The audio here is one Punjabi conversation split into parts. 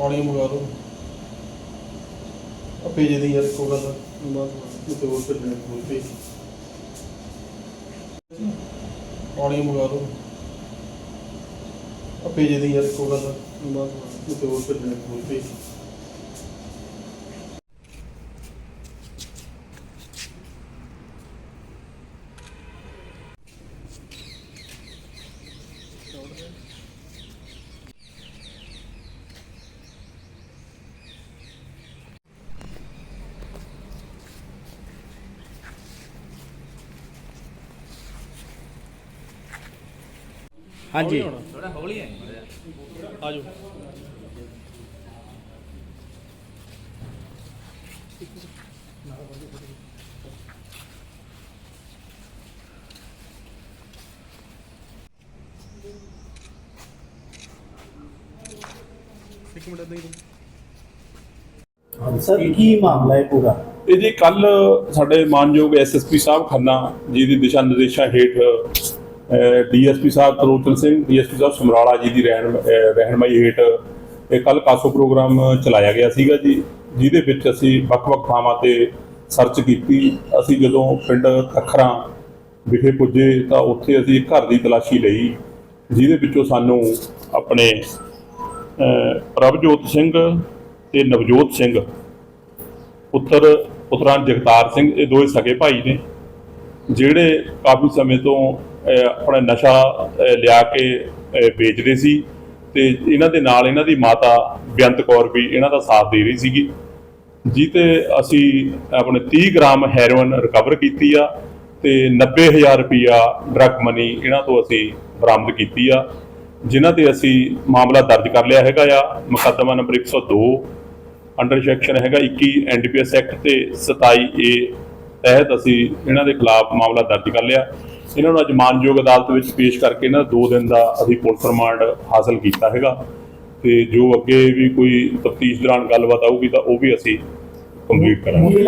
ਪਾਣੀ ਮੰਗਾ ਲਓ। ਆ ਭੇਜ ਦੇ ਯਾਰ ਇੱਕੋ ਗੱਲ ਬਸ ਕਿਤੇ ਹੋਰ ਫਿਰ ਲੈ ਕੋਈ ਭੇਜ। ਪਾਣੀ ਮੰਗਾ ਲਓ। ਆ ਭੇਜ ਦੇ ਯਾਰ ਇੱਕੋ ਗੱਲ ਬਸ ਕਿਤੇ ਹੋਰ ਫਿਰ ਲੈ ਕੋਈ ਭੇਜ। ਹਾਂਜੀ। ਥੋੜਾ ਹੌਲੀ ਆ ਜਾਓ ਇੱਕ ਮਿੰਟ ਦੇ ਸਰ ਕੀ ਮਾਮਲਾ ਹੈ ਪੂਰਾ? ਇਹ ਜੀ ਕੱਲ ਸਾਡੇ ਮਾਨਯੋਗ ਐਸਐਸਪੀ ਸਾਹਿਬ ਖੰਨਾ ਜੀ ਦੀ ਦਿਸ਼ਾ ਨਿਰਦੇਸ਼ਾਂ ਹੇਠ ਡੀਐਸਪੀ ਸਾਹਿਬ Tarochan Singh, D S P ਸਾਹਿਬ ਸਮਰਾਲਾ ਜੀ ਦੀ ਰਹਿਣ, ਅਹ, ਰਹਿਨਮਾਈ ਹੇਠ ਇਹ ਕੱਲ ਕਾਸੋ ਪ੍ਰੋਗਰਾਮ ਚਲਾਇਆ ਗਿਆ ਸੀਗਾ ਜੀ, ਜਿਹਦੇ ਵਿੱਚ ਅਸੀਂ ਵੱਖ-ਵੱਖ ਥਾਵਾਂ ਤੇ ਸਰਚ ਕੀਤੀ। ਅਸੀਂ ਜਦੋਂ ਪਿੰਡ ਖੱਖਰਾਂ ਵਿਖੇ ਪੁੱਜੇ ਤਾਂ ਉੱਥੇ ਅਸੀਂ ਘਰ ਦੀ ਤਲਾਸ਼ੀ ਲਈ, ਜਿਹਦੇ ਵਿੱਚੋਂ ਸਾਨੂੰ ਆਪਣੇ ਪ੍ਰਭਜੋਤ ਸਿੰਘ ਤੇ ਨਵਜੋਤ ਸਿੰਘ, ਪੁੱਤਰ, ਪੁੱਤਰਾਂ ਜਗਤਾਰ ਸਿੰਘ, ਇਹ ਦੋਵੇਂ ਸਕੇ ਭਾਈ ਨੇ, ਜਿਹੜੇ ਕਾਫੀ ਸਮੇਂ ਤੋਂ ਆਪਣਾ ਨਸ਼ਾ ਲਿਆ ਕੇ ਅਹ, ਵੇਚਦੇ ਸੀ ਤੇ ਇਹਨਾਂ ਦੇ ਨਾਲ ਇਹਨਾਂ ਦੀ ਮਾਤਾ ਬੇਅੰਤ ਕੌਰ ਵੀ ਇਹਨਾਂ ਦਾ ਸਾਥ ਦੇ ਰਹੀ ਸੀਗੀ। ਜੀ ਤੇ ਅਸੀਂ ਆਪਣੇ 30 ਗ੍ਰਾਮ ਹੈਰੋਇਨ ਰਿਕਵਰ ਕੀਤੀ ਆ ਤੇ 90000 ਰੁਪਿਆ ਡਰਗ ਮਨੀ ਇਹਨਾਂ ਤੋਂ ਅਸੀਂ ਬਰਾਮਦ ਕੀਤੀ ਆ ਜਿਨ੍ਹਾਂ ਤੇ ਅਸੀਂ ਮਾਮਲਾ ਦਰਜ ਕਰ ਲਿਆ ਹੈਗਾ ਆ। ਮੁਕੱਦਮਾ ਨੰਬਰ 102 ਅੰਡਰ ਸੈਕਸ਼ਨ ਹੈਗਾ 21 ਐਨਡੀਪੀਐਸ ਐਕਟ ਤੇ 27 ਏ ਤਹਿਤ ਅਸੀਂ ਇਹਨਾਂ ਦੇ ਖਿਲਾਫ ਮਾਮਲਾ ਦਰਜ ਕਰ ਲਿਆ। ਇਹਨਾਂ ਨੂੰ ਅੱਜ ਮਾਨਯੋਗ ਅਦਾਲਤ ਵਿੱਚ ਪੇਸ਼ ਕਰਕੇ ਇਹਨਾਂ ਦਾ 2 ਦਿਨ ਦਾ ਅਸੀਂ ਪੁਲਿਸ ਰਿਮਾਂਡ ਹਾਸਲ ਕੀਤਾ ਹੈਗਾ। ਤੇ ਜੋ ਅੱਗੇ ਵੀ ਕੋਈ ਤਫਤੀਸ਼ ਦੌਰਾਨ ਗੱਲਬਾਤ ਆਊਗੀ ਤਾਂ ਉਹ ਵੀ ਅਸੀਂ ਕੰਪਲੀਟ ਕਰਾਂਗੇ।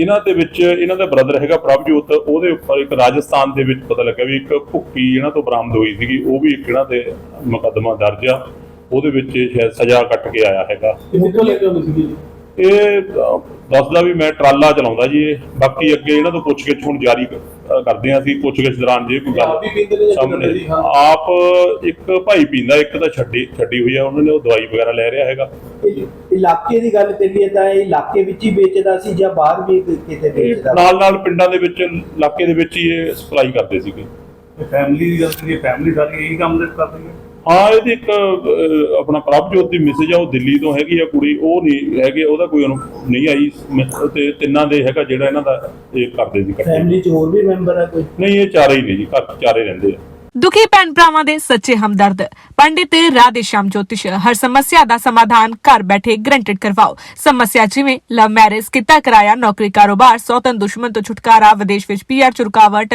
ਇਹਨਾਂ ਦੇ ਵਿੱਚ ਇਹਨਾਂ ਦਾ ਬ੍ਰਦਰ ਹੈਗਾ ਪ੍ਰਭਜੋਤ ਉਹਦੇ ਉੱਪਰ ਇੱਕ ਰਾਜਸਥਾਨ ਦੇ ਵਿੱਚ ਪਤਾ ਲੱਗਾ ਵੀ ਇੱਕ ਭੁੱਕੀ ਇਹਨਾਂ ਤੋਂ ਬਰਾਮਦ ਹੋਈ ਸੀਗੀ। ਉਹ ਵੀ ਇੱਕ ਇਹਨਾਂ ਤੇ ਮੁਕੱਦਮਾ ਦਰਜ ਆ। ਉਹਦੇ ਵਿੱਚ ਸ਼ਾਇਦ ਸਜ਼ਾ ਕੱਟ ਕੇ ਆਇਆ ਹੈਗਾ। ਕਿੱਥੋਂ ਲੈ ਕੇ ਆਉਂਦੇ ਸੀਗੇ ਜੀ? ਇਹ ਦੱਸਦਾ ਵੀ ਮੈਂ ਟਰਾਲਾ ਚਲਾਉਂਦਾ ਜੀ ਇਹ। ਬਾਕੀ ਅੱਗੇ ਇਹਨਾਂ ਤੋਂ ਪੁੱਛਗਿੱਛ ਹੁਣ ਜਾਰੀ ਕਰਦੇ ਆ ਅਸੀਂ ਪੁੱਛਗਿੱਛ ਦੌਰਾਨ ਜੇ ਕੋਈ ਗੱਲ ਸਾਹਮਣੇ। ਆਪ ਇੱਕ ਭਾਈ ਪੀਂਦਾ ਇੱਕ ਤਾਂ ਛੱਡੀ ਛੱਡੀ ਹੋਈ ਆ ਉਹਨਾਂ ਨੇ ਉਹ ਦਵਾਈ ਵਗੈਰਾ ਲੈ ਰਿਹਾ ਹੈਗਾ। ਇਲਾਕੇ ਦੀ ਗੱਲ ਕਰੀਏ ਤਾਂ ਇਹ ਇਲਾਕੇ ਵਿੱਚ ਹੀ ਵੇਚਦਾ ਸੀ ਜਾਂ ਬਾਹਰ ਵੀ ਕਿਤੇ ਵੇਚਦਾ ਨਾਲ ਨਾਲ ਪਿੰਡਾਂ ਦੇ ਵਿੱਚ ਇਲਾਕੇ ਦੇ ਵਿੱਚ ਹੀ ਇਹ ਸਪਲਾਈ ਕਰਦੇ ਸੀਗੇ। ਫੈਮਿਲੀ ਦੀ ਗੱਲ ਕਰੀਏ ਫੈਮਿਲੀ ਸਾਰੀ ਇਹੀ ਕੰਮ ਕਰ ਰਹੀ ਹੈ ਹਾਂ ਇਹਦੀ ਇੱਕ ਅਹ, ਆਪਣਾ ਪ੍ਰਭਜੋਤ ਦੀ ਮੈਸੇਜ ਆ ਉਹ ਦਿੱਲੀ ਤੋਂ ਹੈਗੀ ਆ ਕੁੜੀ ਉਹ ਨਹੀਂ ਹੈਗੇ ਉਹਦਾ ਕੋਈ ਉਹਨੂੰ ਨਹੀਂ ਆਈ ਮ- ਤੇ ਤਿੰਨਾਂ ਦੇ ਹੈਗਾ ਜਿਹੜਾ ਇਹਨਾਂ ਦਾ ਇਹ ਕਰਦੇ ਸੀ ਇਕੱਠੇ। ਫੈਮਿਲੀ ਚ ਹੋਰ ਵੀ ਮੈਂਬਰ ਹੈ ਕੋਈ? ਨਹੀਂ ਇਹ ਚਾਰੇ ਹੀ ਨੇ ਜੀ ਘਰ 'ਚ ਚਾਰੇ ਰਹਿੰਦੇ ਆ। ਦੁਖੀ ਭੈਣ ਭਰਾਵਾਂ ਦੇ ਸੱਚੇ ਹਮਦਰਦ। ਪੰਡਿਤ ਰਾਧੇ ਸ਼ਾਮ ਜੋਤਿਸ਼ ਹਰ ਸਮੱਸਿਆ ਦਾ ਸਮਾਧਾਨ ਘਰ ਬੈਠੇ ਗਰੰਟਡ ਕਰਵਾਓ। ਸਮੱਸਿਆ ਜਿਵੇਂ ਲਵ ਮੈਰਿਜ ਕਿੱਤਾ ਕਰਾਇਆ ਨੌਕਰੀ ਕਾਰੋਬਾਰ ਸੌਤਨ ਦੁਸ਼ਮਣ ਤੋਂ ਛੁਟਕਾਰਾ ਵਿਦੇਸ਼ ਵਿੱਚ ਪੀਆਰ ਚ ਰੁਕਾਵਟ